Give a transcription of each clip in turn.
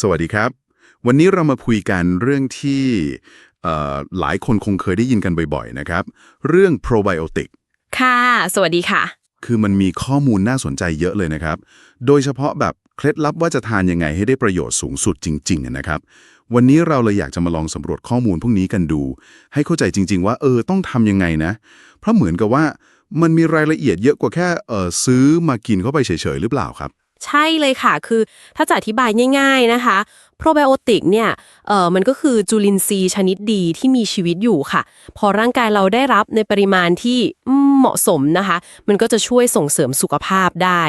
สวัสดีครับ วันนี้เรามาคุยกันเรื่องที่เอ่อหลายคนคงเคยได้ยินกันบ่อยๆนะครับ เรื่องโปรไบโอติกค่ะ สวัสดีค่ะ คือมันมีข้อมูลน่าสนใจเยอะเลยนะครับ โดยเฉพาะแบบเคล็ดลับว่าจะทานยังไงให้ได้ประโยชน์สูงสุดจริงๆอะนะครับ วันนี้เราเลยอยากจะมาลองสำรวจข้อมูลพวกนี้กันดู ให้เข้าใจจริง ๆ ว่าเออต้องทำยังไงนะ เพราะเหมือนกับว่ามันมีรายละเอียดเยอะกว่าแค่เออซื้อมากินเข้าไปเฉยๆหรือเปล่าครับ ใช่เลยค่ะ คือถ้าจะอธิบายง่าย ๆนะคะโปรไบโอติกเนี่ยเออมันก็คือจุลินทรีย์ชนิดดีที่มีชีวิตอยู่ค่ะ พอร่างกายเราได้รับในปริมาณที่เหมาะสมนะคะ มันก็จะช่วยส่งเสริมสุขภาพได้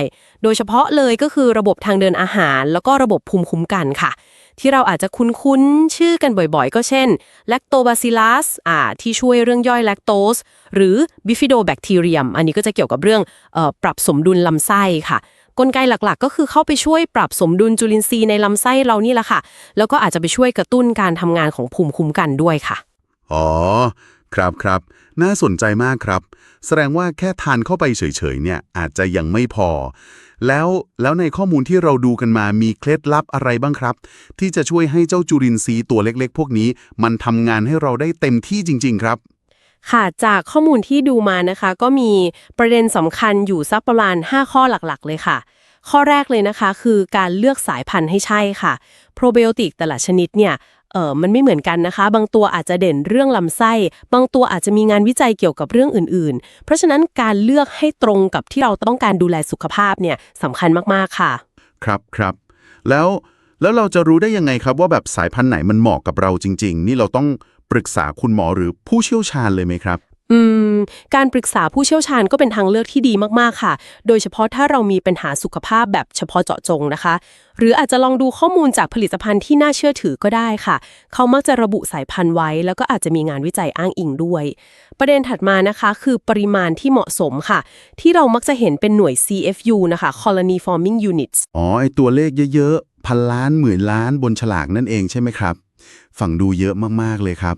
โดยเฉพาะเลยก็คือระบบทางเดินอาหาร แล้วก็ระบบภูมิคุ้มกันค่ะ ที่เราอาจจะคุ้นๆ ชื่อกันบ่อยๆ ก็เช่น Lactobacillus อ่าที่ช่วยเรื่องย่อยแลคโตสหรือ Bifidobacterium อันนี้ก็จะเกี่ยวกับเรื่องออปรับสมดุลลำไส้ค่ะ กลไกหลักๆ ก็คือเข้าไปช่วยปรับสมดุลจุลินทรีย์ในลำไส้เรานี่แหละค่ะ แล้วก็อาจจะไปช่วยกระตุ้นการทำงานของภูมิคุ้มกันด้วยค่ะ อ๋อ ครับครับ น่าสนใจมากครับ แสดงว่าแค่ทานเข้าไปเฉยๆเนี่ยอาจจะยังไม่พอ แล้วแล้วในข้อมูลที่เราดูกันมามีเคล็ดลับอะไรบ้างครับ ที่จะช่วยให้เจ้าจุลินทรีย์ตัวเล็ก ๆ พวกนี้ มันทำงานให้เราได้เต็มที่จริง ๆ ครับ ค่ะ จากข้อมูลที่ดูมานะคะ ก็มีประเด็นสำคัญอยู่สักประมาณ 5 ข้อหลักๆ เลยค่ะ ข้อแรกเลยนะคะคือการเลือกสายพันธุ์ให้ใช่ค่ะ โปรไบโอติกแต่ละชนิดเนี่ยเออมันไม่เหมือนกันนะคะ บางตัวอาจจะเด่นเรื่องลำไส้ บางตัวอาจจะมีงานวิจัยเกี่ยวกับเรื่องอื่น ๆ เพราะฉะนั้นการเลือกให้ตรงกับที่เราต้องการดูแลสุขภาพเนี่ยสำคัญมากๆค่ะ ครับครับ แล้วแล้วเราจะรู้ได้ยังไงครับว่าแบบสายพันธุ์ไหนมันเหมาะกับเราจริง ๆ นี่เราต้อง ปรึกษาคุณหมอหรือผู้เชี่ยวชาญเลยไหมครับ อืม การปรึกษาผู้เชี่ยวชาญก็เป็นทางเลือกที่ดีมาก ๆ ค่ะ โดยเฉพาะถ้าเรามีปัญหาสุขภาพแบบเฉพาะเจาะจงนะคะ หรืออาจจะลองดูข้อมูลจากผลิตภัณฑ์ที่น่าเชื่อถือก็ได้ค่ะ เขามักจะระบุสายพันธุ์ไว้ แล้วก็อาจจะมีงานวิจัยอ้างอิงด้วย ประเด็นถัดมานะคะ คือปริมาณที่เหมาะสมค่ะ ที่เรามักจะเห็นเป็นหน่วย CFU นะคะ Colony Forming Units อ๋อไอตัวเลขเยอะๆพันล้านหมื่นล้านบนฉลากนั่นเองใช่ไหมครับ ฟังดูเยอะมากๆเลยครับ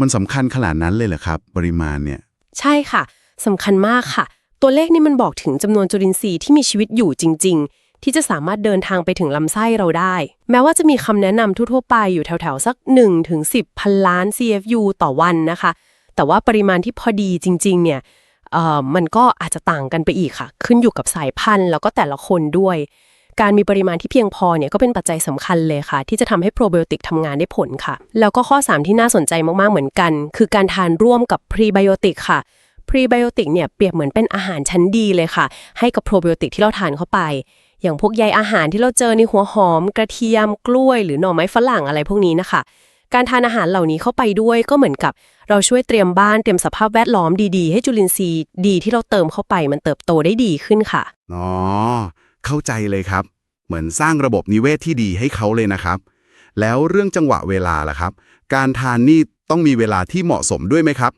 มันสำคัญขนาดนั้นเลยเหรอครับ ปริมาณเนี่ย ใช่ค่ะสำคัญมากค่ะ ตัวเลขนี้มันบอกถึงจำนวนจุลินทรีย์ที่มีชีวิตอยู่จริง ๆ ที่จะสามารถเดินทางไปถึงลำไส้เราได้ แม้ว่าจะมีคำแนะนำทั่วๆไปอยู่แถวๆสัก1ถึง10 พันล้าน CFU ต่อวันนะคะ แต่ว่าปริมาณที่พอดีจริง ๆ เนี่ยเอ่อมันก็อาจจะต่างกันไปอีกค่ะ ขึ้นอยู่กับสายพันธุ์แล้วก็แต่ละคนด้วย การมีปริมาณที่เพียงพอเนี่ยก็เป็นปัจจัยสำคัญเลยค่ะ ที่จะทำให้โปรไบโอติกทำงานได้ผลค่ะ แล้วก็ข้อ 3 ที่น่าสนใจมากๆเหมือนกัน คือการทานร่วมกับพรีไบโอติกค่ะพรีไบโอติกเนี่ยเปรียบเหมือนเป็นอาหารชั้นดีเลยค่ะ ให้กับโปรไบโอติกที่เราทานเข้าไป อย่างพวกใยอาหารที่เราเจอในหัวหอม กระเทียมกล้วย หรือหน่อไม้ฝรั่งอะไรพวกนี้นะคะ การทานอาหารเหล่านี้เข้าไปด้วยก็เหมือนกับเราช่วยเตรียมบ้านเตรียมสภาพแวดล้อมดีๆ ให้จุลินทรีย์ดีที่เราเติมเข้าไปมันเติบโตได้ดีขึ้นค่ะอ๋อ เข้าใจเลยครับ เหมือนสร้างระบบนิเวศที่ดีให้เขาเลยนะครับ แล้วเรื่องจังหวะเวลาล่ะครับ การทานนี่ต้องมีเวลาที่เหมาะสมด้วยไหมครับ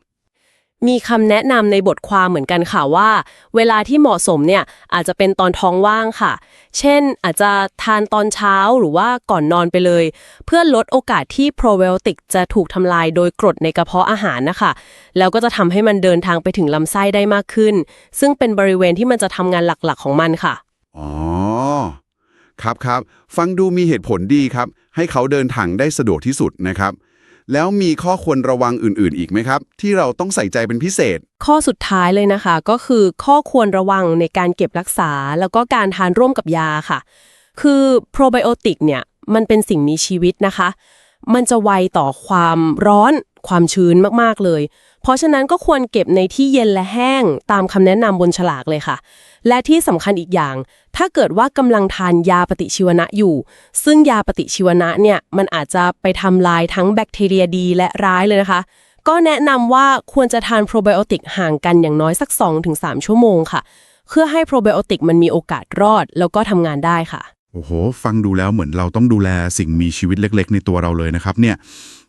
มีคำแนะนำในบทความเหมือนกันค่ะว่า เวลาที่เหมาะสมเนี่ยอาจจะเป็นตอนท้องว่างค่ะ เช่นอาจจะทานตอนเช้าหรือว่าก่อนนอนไปเลย เพื่อลดโอกาสที่โปรไบโอติกจะถูกทำลายโดยกรดในกระเพาะอาหารนะคะ แล้วก็จะทำให้มันเดินทางไปถึงลำไส้ได้มากขึ้น ซึ่งเป็นบริเวณที่มันจะทำงานหลักๆของมันค่ะ อ๋อ ครับครับ ฟังดูมีเหตุผลดีครับ ให้เขาเดินทางได้สะดวกที่สุดนะครับ แล้วมีข้อควรระวังอื่นๆ อีกไหมครับ ที่เราต้องใส่ใจเป็นพิเศษ ข้อสุดท้ายเลยนะคะ ก็คือข้อควรระวังในการเก็บรักษา แล้วก็การทานร่วมกับยาค่ะ คือโปรไบโอติกเนี่ยมันเป็นสิ่งมีชีวิตนะคะ มันจะไวต่อความร้อนความชื้นมากๆเลย เพราะฉะนั้นก็ควรเก็บในที่เย็นและแห้งตามคำแนะนำบนฉลากเลยค่ะ และที่สำคัญอีกอย่าง ถ้าเกิดว่ากำลังทานยาปฏิชีวนะอยู่ ซึ่งยาปฏิชีวนะเนี่ยมันอาจจะไปทำลายทั้งแบคทีเรียดีและร้ายเลยนะคะ ก็แนะนำว่าควรจะทานโปรไบโอติกห่างกันอย่างน้อยสัก 2-3 ชั่วโมงค่ะ เพื่อให้โปรไบโอติกมันมีโอกาสรอด แล้วก็ทำงานได้ค่ะ โอ้โห ฟังดูแล้วเหมือนเราต้องดูแลสิ่งมีชีวิตเล็ก ๆ ในตัวเราเลยนะครับเนี่ย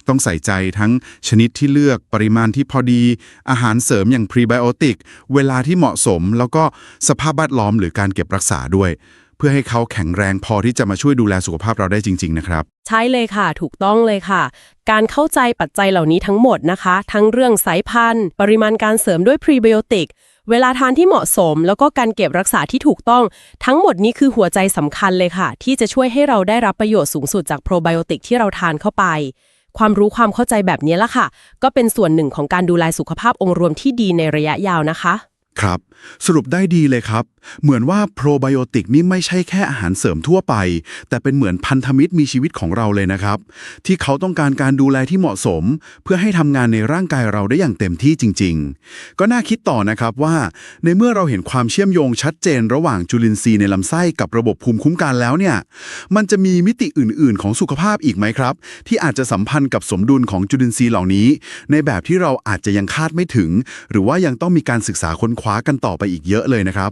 ต้องใส่ใจทั้งชนิดที่เลือกปริมาณที่พอดี อาหารเสริมอย่างพรีไบโอติก เวลาที่เหมาะสม แล้วก็สภาพแวดล้อมหรือการเก็บรักษาด้วย เพื่อให้เขาแข็งแรงพอที่จะมาช่วยดูแลสุขภาพเราได้จริง ๆ นะครับ ใช่เลยค่ะ ถูกต้องเลยค่ะ การเข้าใจปัจจัยเหล่านี้ทั้งหมดนะคะ ทั้งเรื่องสายพันธุ์ ปริมาณการเสริมด้วยพรีไบโอติก เวลาทานที่เหมาะสม แล้วก็การเก็บรักษาที่ถูกต้อง ทั้งหมดนี้คือหัวใจสำคัญเลยค่ะ ที่จะช่วยให้เราได้รับประโยชน์สูงสุดจากโปรไบโอติกที่เราทานเข้าไป ความรู้ความเข้าใจแบบนี้ละค่ะ ก็เป็นส่วนหนึ่งของการดูแลสุขภาพองค์รวมที่ดีในระยะยาวนะคะ ครับ สรุปได้ดีเลยครับ เหมือนว่าโปรไบโอติกนี่ไม่ใช่แค่อาหารเสริมทั่วไป แต่เป็นเหมือนพันธมิตรมีชีวิตของเราเลยนะครับ ที่เขาต้องการการดูแลที่เหมาะสม เพื่อให้ทำงานในร่างกายเราได้อย่างเต็มที่จริง ๆ ก็น่าคิดต่อนะครับว่า ในเมื่อเราเห็นความเชื่อมโยงชัดเจน ระหว่างจุลินทรีย์ในลำไส้กับระบบภูมิคุ้มกันแล้วเนี่ย มันจะมีมิติอื่น ๆ ของสุขภาพอีกไหมครับ ที่อาจจะสัมพันธ์กับสมดุลของจุลินทรีย์เหล่านี้ ในแบบที่เราอาจจะยังคาดไม่ถึง หรือว่ายังต้องมีการศึกษาค้นคว้ากันต่อไปอีกเยอะเลยนะครับ